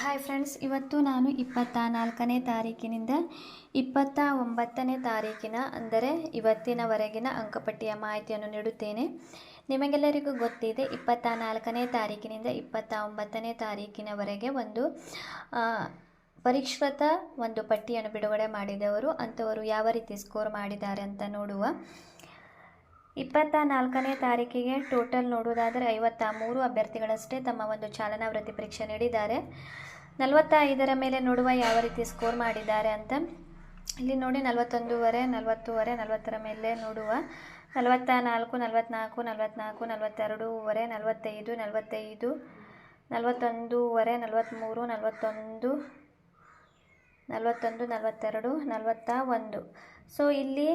Hi friends ಇವತ್ತು ನಾನು ಇಪ್ಪತ್ತ ನಾಲ್ಕನೇ ತಾರೀಕಿನಿಂದ ಇಪ್ಪತ್ತ ಒಂಬತ್ತನೇ ತಾರೀಕಿನ, ಅಂದರೆ ಇವತ್ತಿನವರೆಗಿನ ಅಂಕಪಟ್ಟಿಯ ಮಾಹಿತಿಯನ್ನು ನೀಡುತ್ತೇನೆ. ನಿಮಗೆಲ್ಲರಿಗೂ ಗೊತ್ತಿದೆ ಇಪ್ಪತ್ತ ನಾಲ್ಕನೇ ತಾರೀಕಿನಿಂದ ಇಪ್ಪತ್ತ ಒಂಬತ್ತನೇ ತಾರೀಕಿನವರೆಗೆ ಒಂದು ಪರಿಷ್ಕೃತ ಒಂದು ಪಟ್ಟಿಯನ್ನು ಬಿಡುಗಡೆ ಮಾಡಿದವರು, ಅಂಥವರು ಯಾವ ರೀತಿ ಸ್ಕೋರ್ ಮಾಡಿದ್ದಾರೆ ಅಂತ ನೋಡುವ ಇಪ್ಪತ್ತ ನಾಲ್ಕನೇ ತಾರೀಕಿಗೆ ಟೋಟಲ್ ನೋಡುವುದಾದರೆ ಐವತ್ತ ಮೂರು ಅಭ್ಯರ್ಥಿಗಳಷ್ಟೇ ತಮ್ಮ ಒಂದು ಚಾಲನಾ ವೃತ್ತಿ ಪರೀಕ್ಷೆ ನೀಡಿದ್ದಾರೆ. ನಲವತ್ತ ಐದರ ಮೇಲೆ ನೋಡುವ ಯಾವ ರೀತಿ ಸ್ಕೋರ್ ಮಾಡಿದ್ದಾರೆ ಅಂತ ಇಲ್ಲಿ ನೋಡಿ, ನಲವತ್ತೊಂದೂವರೆ, ನಲವತ್ತೂವರೆ, ನಲವತ್ತರ ಮೇಲೆ ನೋಡುವ ನಲವತ್ತ ನಾಲ್ಕು ನಲವತ್ತ್ನಾಲ್ಕು ನಲವತ್ತ್ನಾಲ್ಕು ನಲವತ್ತೆರಡೂವರೆ, ನಲವತ್ತೈದು ನಲವತ್ತೈದು, ನಲವತ್ತೊಂದೂವರೆ ನಲವತ್ತ್ಮೂರು ನಲವತ್ತೊಂದು ನಲವತ್ತೊಂದು, ನಲವತ್ತೆರಡು ನಲವತ್ತ ಒಂದು ಸೊ ಇಲ್ಲಿ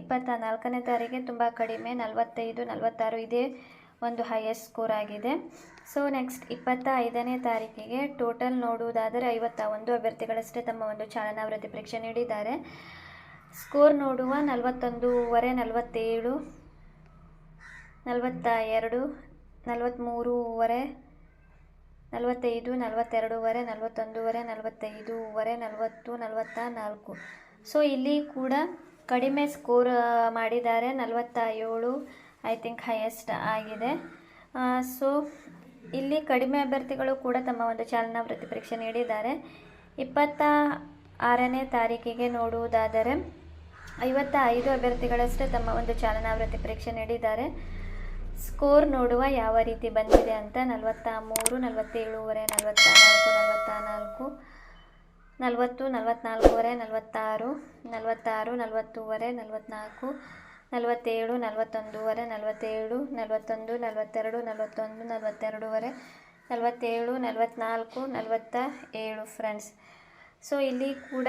ಇಪ್ಪತ್ತ ನಾಲ್ಕನೇ ತಾರೀಕಿಗೆ ತುಂಬ ಕಡಿಮೆ, ನಲವತ್ತೈದು, ನಲವತ್ತಾರು ಇದೇ ಒಂದು ಹೈಯೆಸ್ಟ್ ಸ್ಕೋರ್ ಆಗಿದೆ. ಸೊ ನೆಕ್ಸ್ಟ್ ಇಪ್ಪತ್ತ ಐದನೇ ತಾರೀಕಿಗೆ ಟೋಟಲ್ ನೋಡುವುದಾದರೆ ಐವತ್ತ ಒಂದು ಅಭ್ಯರ್ಥಿಗಳಷ್ಟೇ ತಮ್ಮ ಒಂದು ಚಾಲನಾ ವೃತ್ತಿ ಪರೀಕ್ಷೆ ನೀಡಿದ್ದಾರೆ. ಸ್ಕೋರ್ ನೋಡುವ ನಲವತ್ತೊಂದೂವರೆ, ನಲವತ್ತೇಳು ನಲವತ್ತ ಎರಡು ನಲವತ್ತ್ಮೂರುವರೆ ನಲವತ್ತೈದು, ನಲವತ್ತೆರಡೂವರೆ, ನಲವತ್ತೊಂದೂವರೆ, ನಲವತ್ತೈದೂವರೆ, ನಲವತ್ತು ನಲವತ್ತ ನಾಲ್ಕು ಸೊ ಇಲ್ಲಿ ಕೂಡ ಕಡಿಮೆ ಸ್ಕೋರ್ ಮಾಡಿದ್ದಾರೆ. ನಲವತ್ತ ಏಳು ಐ ಥಿಂಕ್ ಹೈಯೆಸ್ಟ್ ಆಗಿದೆ ಸೊ ಇಲ್ಲಿ ಕಡಿಮೆ ಅಭ್ಯರ್ಥಿಗಳು ಕೂಡ ತಮ್ಮ ಒಂದು ಚಾಲನಾ ವೃತ್ತಿ ಪರೀಕ್ಷೆ ನೀಡಿದ್ದಾರೆ. ಇಪ್ಪತ್ತ ಆರನೇ ತಾರೀಕಿಗೆ ನೋಡುವುದಾದರೆ ಐವತ್ತ ಐದು ಅಭ್ಯರ್ಥಿಗಳಷ್ಟೇ ತಮ್ಮ ಒಂದು ಚಾಲನಾ ವೃತ್ತಿ ಪರೀಕ್ಷೆ ನೀಡಿದ್ದಾರೆ. ಸ್ಕೋರ್ ನೋಡುವ ಯಾವ ರೀತಿ ಬಂದಿದೆ ಅಂತ ನಲವತ್ತ ಮೂರು ನಲವತ್ತೇಳುವರೆ ನಲವತ್ತ ನಾಲ್ಕು ನಲವತ್ತ ನಾಲ್ಕು ನಲವತ್ತು ನಲವತ್ತ್ನಾಲ್ಕೂವರೆ ನಲವತ್ತಾರು ನಲವತ್ತಾರು ನಲವತ್ತೂವರೆ ನಲವತ್ತ್ನಾಲ್ಕು ನಲವತ್ತೇಳು ನಲವತ್ತೊಂದೂವರೆ ನಲವತ್ತೇಳು, ನಲವತ್ತೊಂದು, ನಲವತ್ತೆರಡು, ನಲವತ್ತೊಂದು ನಲವತ್ತೆರಡೂವರೆ ನಲವತ್ತೇಳು ನಲವತ್ತ್ನಾಲ್ಕು ನಲವತ್ತ ಏಳು ಫ್ರೆಂಡ್ಸ್ ಸೊ ಇಲ್ಲಿ ಕೂಡ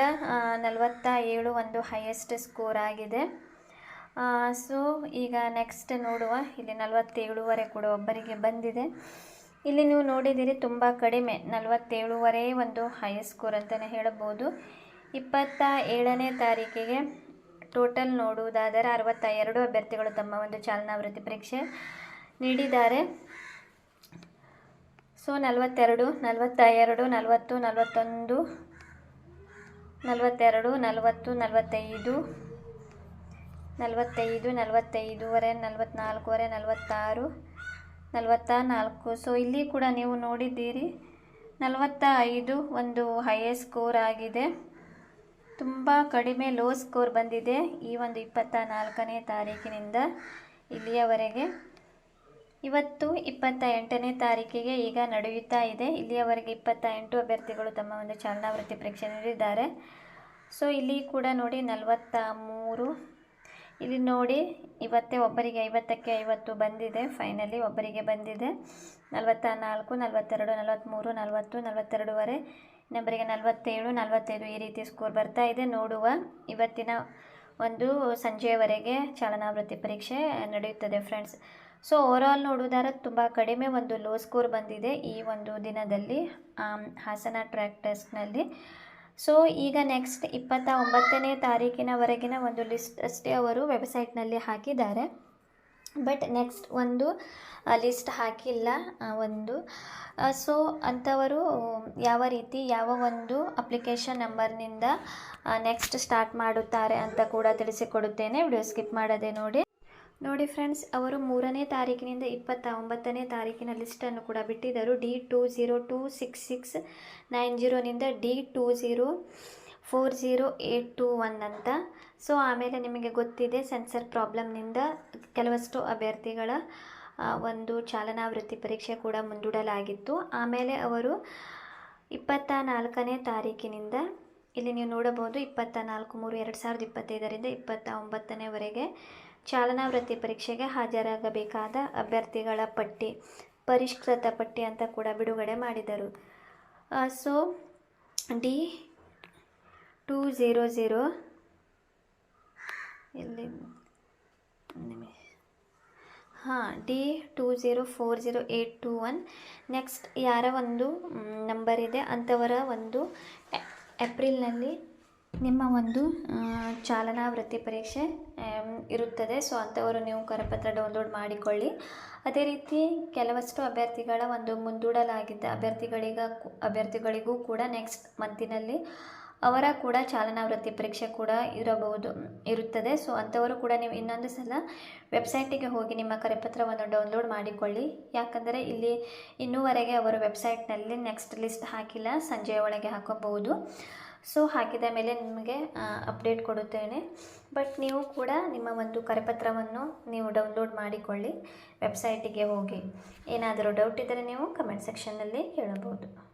ನಲವತ್ತ ಏಳು ಒಂದು ಹೈಯೆಸ್ಟ್ ಸ್ಕೋರ್ ಆಗಿದೆ. ಸೊ ಈಗ ನೆಕ್ಸ್ಟ್ ನೋಡುವ. ಇಲ್ಲಿ ನಲವತ್ತೇಳುವರೆ ಕೂಡ ಒಬ್ಬರಿಗೆ ಬಂದಿದೆ. ಇಲ್ಲಿ ನೀವು ನೋಡಿದ್ದೀರಿ ತುಂಬ ಕಡಿಮೆ. ನಲವತ್ತೇಳುವರೆ ಒಂದು ಹೈಯೆಸ್ಟ್ ಸ್ಕೋರ್ ಅಂತಲೇ ಹೇಳಬಹುದು. ಇಪ್ಪತ್ತ ಏಳನೇ ತಾರೀಕಿಗೆ ಟೋಟಲ್ ನೋಡುವುದಾದರೆ ಅರವತ್ತ ಎರಡು ಅಭ್ಯರ್ಥಿಗಳು ತಮ್ಮ ಒಂದು ಚಾಲನಾ ವೃತ್ತಿ ಪರೀಕ್ಷೆ ನೀಡಿದ್ದಾರೆ. ಸೊ ನಲವತ್ತೆರಡು ನಲವತ್ತ ಎರಡು ನಲವತ್ತು, ನಲವತ್ತೊಂದು, ನಲವತ್ತೆರಡು, ನಲವತ್ತು, ನಲವತ್ತೈದು ನಲವತ್ತೈದು, ನಲವತ್ತೈದೂವರೆ ನಲವತ್ತ್ನಾಲ್ಕೂವರೆ ನಲವತ್ತಾರು ನಲವತ್ತ ನಾಲ್ಕು ಸೊ ಇಲ್ಲಿ ಕೂಡ ನೀವು ನೋಡಿದ್ದೀರಿ ನಲವತ್ತ ಐದು ಒಂದು ಹೈಯೆಸ್ಟ್ ಸ್ಕೋರ್ ಆಗಿದೆ. ತುಂಬ ಕಡಿಮೆ ಲೋ ಸ್ಕೋರ್ ಬಂದಿದೆ ಈ ಒಂದು ಇಪ್ಪತ್ತ ನಾಲ್ಕನೇ ತಾರೀಕಿನಿಂದ ಇಲ್ಲಿಯವರೆಗೆ. ಇವತ್ತು ಇಪ್ಪತ್ತ ಎಂಟನೇ ತಾರೀಕಿಗೆ ಈಗ ನಡೆಯುತ್ತಾ ಇದೆ. ಇಲ್ಲಿಯವರೆಗೆ ಇಪ್ಪತ್ತ ಎಂಟು ಅಭ್ಯರ್ಥಿಗಳು ತಮ್ಮ ಒಂದು ಚಾಲನಾ ವೃತ್ತಿ ಪರೀಕ್ಷೆ ನೀಡಿದ್ದಾರೆ ಸೊ ಇಲ್ಲಿ ಕೂಡ ನೋಡಿ ನಲವತ್ತ ಮೂರು ಇಲ್ಲಿ ನೋಡಿ, ಇವತ್ತೇ ಒಬ್ಬರಿಗೆ ಐವತ್ತಕ್ಕೆ ಐವತ್ತು ಬಂದಿದೆ. ಫೈನಲಿ ಒಬ್ಬರಿಗೆ ಬಂದಿದೆ. ನಲವತ್ತ ನಾಲ್ಕು ನಲವತ್ತೆರಡು ನಲವತ್ತ್ಮೂರು ನಲವತ್ತು, ನಲವತ್ತೆರಡುವರೆ, ಇನ್ನೊಬ್ಬರಿಗೆ ನಲವತ್ತೇಳು, ನಲವತ್ತೈದು ಈ ರೀತಿ ಸ್ಕೋರ್ ಬರ್ತಾ ಇದೆ. ನೋಡುವ ಇವತ್ತಿನ ಒಂದು ಸಂಜೆಯವರೆಗೆ ಚಾಲನಾ ವೃತ್ತಿ ಪರೀಕ್ಷೆ ನಡೆಯುತ್ತದೆ ಫ್ರೆಂಡ್ಸ್ ಸೊ ಓವರಾಲ್ ನೋಡುವುದಾದ್ರೆ ತುಂಬ ಕಡಿಮೆ ಒಂದು ಲೋ ಸ್ಕೋರ್ ಬಂದಿದೆ ಈ ಒಂದು ದಿನದಲ್ಲಿ. ಹಾಸನ ಟ್ರ್ಯಾಕ್ ಟೆಸ್ಟ್ನಲ್ಲಿ ಸೊ ಈಗ ನೆಕ್ಸ್ಟ್ ಇಪ್ಪತ್ತ ಒಂಬತ್ತನೇ ತಾರೀಕಿನವರೆಗಿನ ಒಂದು ಲಿಸ್ಟ್ ಅಷ್ಟೇ ಅವರು ವೆಬ್ಸೈಟ್ನಲ್ಲಿ ಹಾಕಿದ್ದಾರೆ. ಬಟ್ ನೆಕ್ಸ್ಟ್ ಒಂದು ಲಿಸ್ಟ್ ಹಾಕಿಲ್ಲ ಒಂದು. ಸೊ ಅಂಥವರು, ಯಾವ ರೀತಿ, ಯಾವ ಒಂದು ಅಪ್ಲಿಕೇಶನ್ ನಂಬರ್ನಿಂದ ನೆಕ್ಸ್ಟ್ ಸ್ಟಾರ್ಟ್ ಮಾಡುತ್ತಾರೆ ಅಂತ ಕೂಡ ತಿಳಿಸಿಕೊಡುತ್ತೇನೆ. ವಿಡಿಯೋ ಸ್ಕಿಪ್ ಮಾಡದೆ ನೋಡಿ. ನೋಡಿ ಫ್ರೆಂಡ್ಸ್, ಅವರು ಮೂರನೇ ತಾರೀಕಿನಿಂದ ಇಪ್ಪತ್ತ ಒಂಬತ್ತನೇ ತಾರೀಕಿನ ಲಿಸ್ಟನ್ನು ಕೂಡ ಬಿಟ್ಟಿದ್ದರು. D two zero two six six nine ಜೀರೋನಿಂದ D two zero four zero eight two one ಅಂತ. ಸೊ ಆಮೇಲೆ ನಿಮಗೆ ಗೊತ್ತಿದೆ ಸೆನ್ಸರ್ ಪ್ರಾಬ್ಲಮ್ನಿಂದ ಕೆಲವಷ್ಟು ಅಭ್ಯರ್ಥಿಗಳ ಒಂದು ಚಾಲನಾ ವೃತ್ತಿ ಪರೀಕ್ಷೆ ಕೂಡ ಮುಂದೂಡಲಾಗಿತ್ತು. ಆಮೇಲೆ ಅವರು ಇಪ್ಪತ್ತ ನಾಲ್ಕನೇ ತಾರೀಕಿನಿಂದ, ಇಲ್ಲಿ ನೀವು ನೋಡಬಹುದು ಇಪ್ಪತ್ತ ನಾಲ್ಕು ಮೂರು ಎರಡು ಸಾವಿರದ ಇಪ್ಪತ್ತೈದರಿಂದ ಇಪ್ಪತ್ತ ಒಂಬತ್ತನೇವರೆಗೆ ಚಾಲನಾ ವೃತ್ತಿ ಪರೀಕ್ಷೆಗೆ ಹಾಜರಾಗಬೇಕಾದ ಅಭ್ಯರ್ಥಿಗಳ ಪಟ್ಟಿ, ಪರಿಷ್ಕೃತ ಪಟ್ಟಿ ಅಂತ ಕೂಡ ಬಿಡುಗಡೆ ಮಾಡಿದರು. So, D two zero zero ಇಲ್ಲಿ ಹಾಂ, D two zero four zero eight two one. Next ಯಾರ ಒಂದು ನಂಬರ್ ಇದೆ ಅಂಥವರ ಒಂದು ಏಪ್ರಿಲ್ನಲ್ಲಿ ನಿಮ್ಮ ಒಂದು ಚಾಲನಾ ವೃತ್ತಿ ಪರೀಕ್ಷೆ ಇರುತ್ತದೆ. ಸೊ ಅಂಥವರು ನೀವು ಕರಪತ್ರ ಡೌನ್ಲೋಡ್ ಮಾಡಿಕೊಳ್ಳಿ. ಅದೇ ರೀತಿ ಕೆಲವಷ್ಟು ಅಭ್ಯರ್ಥಿಗಳ ಒಂದು ಮುಂದೂಡಲಾಗಿದ್ದ ಅಭ್ಯರ್ಥಿಗಳಿಗ ಅಭ್ಯರ್ಥಿಗಳಿಗೂ ಕೂಡ ನೆಕ್ಸ್ಟ್ ಮಂತಿನಲ್ಲಿ ಅವರ ಕೂಡ ಚಾಲನಾ ವೃತ್ತಿ ಪರೀಕ್ಷೆ ಕೂಡ ಇರಬಹುದು, ಇರುತ್ತದೆ. ಸೊ ಅಂಥವರು ಕೂಡ ನೀವು ಇನ್ನೊಂದು ಸಲ ವೆಬ್ಸೈಟಿಗೆ ಹೋಗಿ ನಿಮ್ಮ ಕರೆಪತ್ರವನ್ನು ಡೌನ್ಲೋಡ್ ಮಾಡಿಕೊಳ್ಳಿ. ಯಾಕಂದರೆ ಇಲ್ಲಿ ಇನ್ನೂವರೆಗೆ ಅವರು ವೆಬ್ಸೈಟ್ನಲ್ಲಿ ನೆಕ್ಸ್ಟ್ ಲಿಸ್ಟ್ ಹಾಕಿಲ್ಲ, ಸಂಜೆಯ ಒಳಗೆ ಹಾಕೋಬಹುದು. ಸೊ ಹಾಕಿದ ಮೇಲೆ ನಿಮಗೆ ಅಪ್ಡೇಟ್ ಕೊಡುತ್ತೇನೆ. ಬಟ್ ನೀವು ಕೂಡ ನಿಮ್ಮ ಒಂದು ಕರೆಪತ್ರವನ್ನು ನೀವು ಡೌನ್ಲೋಡ್ ಮಾಡಿಕೊಳ್ಳಿ ವೆಬ್ಸೈಟಿಗೆ ಹೋಗಿ. ಏನಾದರೂ ಡೌಟ್ ಇದ್ದರೆ ನೀವು ಕಮೆಂಟ್ ಸೆಕ್ಷನ್ನಲ್ಲಿ ಕೇಳಬಹುದು.